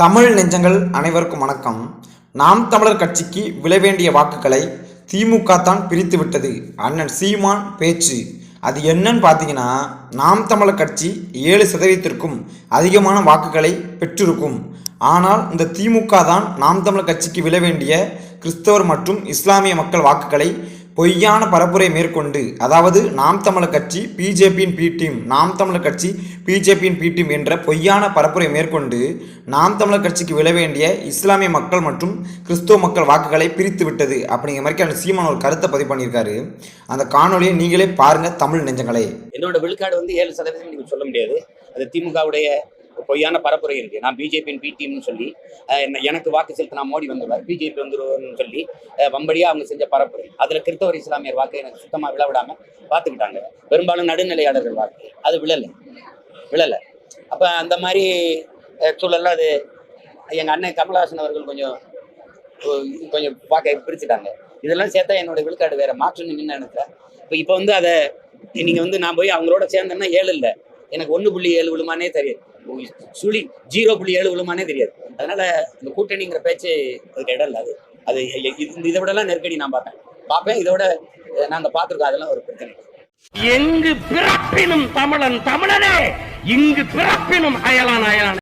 தமிழ் நெஞ்சங்கள் அனைவருக்கும் வணக்கம். நாம் தமிழர் கட்சிக்கு விழ வேண்டிய வாக்குகளை திமுக தான் பிரித்து விட்டது. அண்ணன் சீமான் பேச்சு. அது என்னன்னு பார்த்தீங்கன்னா நாம் தமிழர் கட்சி ஏழு சதவீதத்திற்கும் அதிகமான வாக்குகளை பெற்றிருக்கும். ஆனால் இந்த திமுக தான் நாம் தமிழர் கட்சிக்கு விழ வேண்டிய கிறிஸ்தவர் மற்றும் இஸ்லாமிய மக்கள் வாக்குகளை பொய்யான பரப்புரை மேற்கொண்டு அதாவது நாம் தமிழர் கட்சி பிஜேபியின் பி டீம் நாம் தமிழர் கட்சி பிஜேபியின் பி டீம் என்ற பொய்யான பரப்புரை மேற்கொண்டு நாம் தமிழர் கட்சிக்கு விழ வேண்டிய இஸ்லாமிய மக்கள் மற்றும் கிறிஸ்துவ மக்கள் வாக்குகளை பிரித்து விட்டது. அப்படிங்கிற மாதிரி அந்த சீமான் ஒரு கருத்தை பதிவு பண்ணியிருக்காரு. அந்த காணொலியை நீங்களே பாருங்க தமிழ் நெஞ்சங்களே. என்னோட விழுக்காடு வந்து ஏழு சதவீதம் நீங்க சொல்ல முடியாது. அது திமுகவுடைய பொய்யான பரப்புரை இருக்கு. நான் பிஜேபியின் பி டீம்னு சொல்லி என்ன- எனக்கு வாக்கு செலுத்தினா மோடி வந்துடுவார் பிஜேபி வந்துடுவோம்னு சொல்லி அஹ், வம்படியா அவங்க செஞ்ச பரப்புரை. அதுல கிறிஸ்தவர் இஸ்லாமியர் வாக்கு எனக்கு சுத்தமா விழ விடாம பார்த்துக்கிட்டாங்க. பெரும்பாலும் நடுநிலையாளர்கள் வாக்கு. அது விழல. விழல. அப்ப அந்த மாதிரி அஹ், அது எங்க அண்ணன் கமல்ஹாசன் அவர்கள் கொஞ்சம் கொஞ்சம் வாக்கை பிரிச்சுட்டாங்க. இதெல்லாம் சேர்த்தா என்னோட விழுக்காடு வேற. மாற்றுன்னு நின்று நினைக்கிறேன். இப்போ இப்போ வந்து அதை நீங்கள் வந்து நான் போய் அவங்களோட சேர்ந்தேன்னா ஏழு இல்லை. எனக்கு ஒன்று புள்ளி ஏழு விழுமானே தெரியாது. சுழி ஜீரோ புள்ளி ஏழு விழுமானே தெரியாது. அதனால இந்த கூட்டணிங்கிற பேச்சு அதுக்கு இடம் இல்லை. அது அது இது- இதை விடலாம் நெருக்கடி நான் பார்ப்பேன். பார்ப்பேன். இதோட அஹ், நாங்க பார்த்துருக்கோம் அதெல்லாம் ஒரு பிரச்சனை எங்கு பிறப்பினும் தமிழன் தமிழனே இங்கு பிறப்பினும் அயலான் அயலான்.